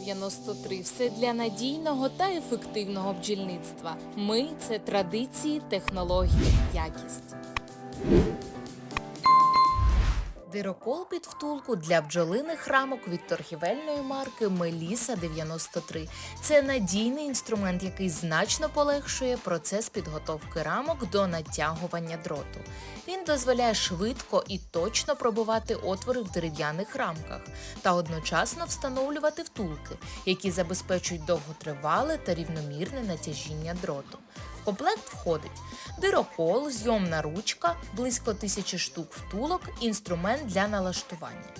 93 все для надійного та ефективного бджільництва. Ми це традиції, технології, якість. Дирокол під втулку для бджолиних рамок від торгівельної марки Меліса 93. Це надійний інструмент, який значно полегшує процес підготовки рамок до натягування дроту. Він дозволяє швидко і точно пробивати отвори в дерев'яних рамках та одночасно встановлювати втулки, які забезпечують довготривале та рівномірне натяжіння дроту. Комплект входить дирокол, зйомна ручка, близько тисячі штук втулок, інструмент для налаштування.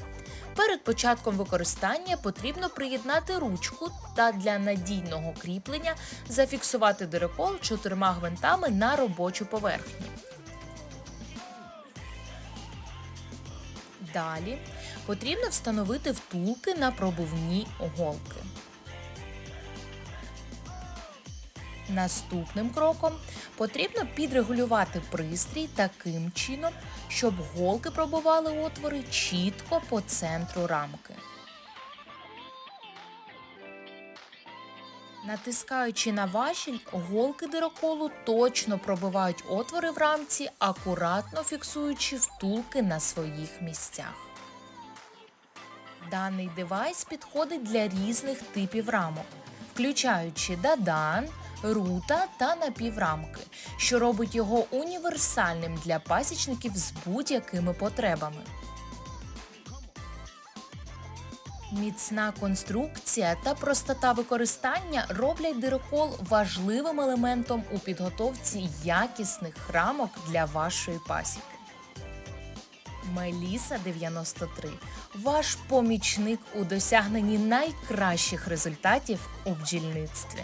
Перед початком використання потрібно приєднати ручку та для надійного кріплення зафіксувати дирокол чотирма гвинтами на робочу поверхню. Далі потрібно встановити втулки на пробивні голки. Наступним кроком потрібно підрегулювати пристрій таким чином, щоб голки пробивали отвори чітко по центру рамки. Натискаючи на важіль, голки дироколу точно пробивають отвори в рамці, акуратно фіксуючи втулки на своїх місцях. Даний девайс підходить для різних типів рамок, включаючи дадан, рута та напіврамки, що робить його універсальним для пасічників з будь-якими потребами. Міцна конструкція та простота використання роблять дирокол важливим елементом у підготовці якісних рамок для вашої пасіки. Меліса 93 ваш помічник у досягненні найкращих результатів у бджільництві.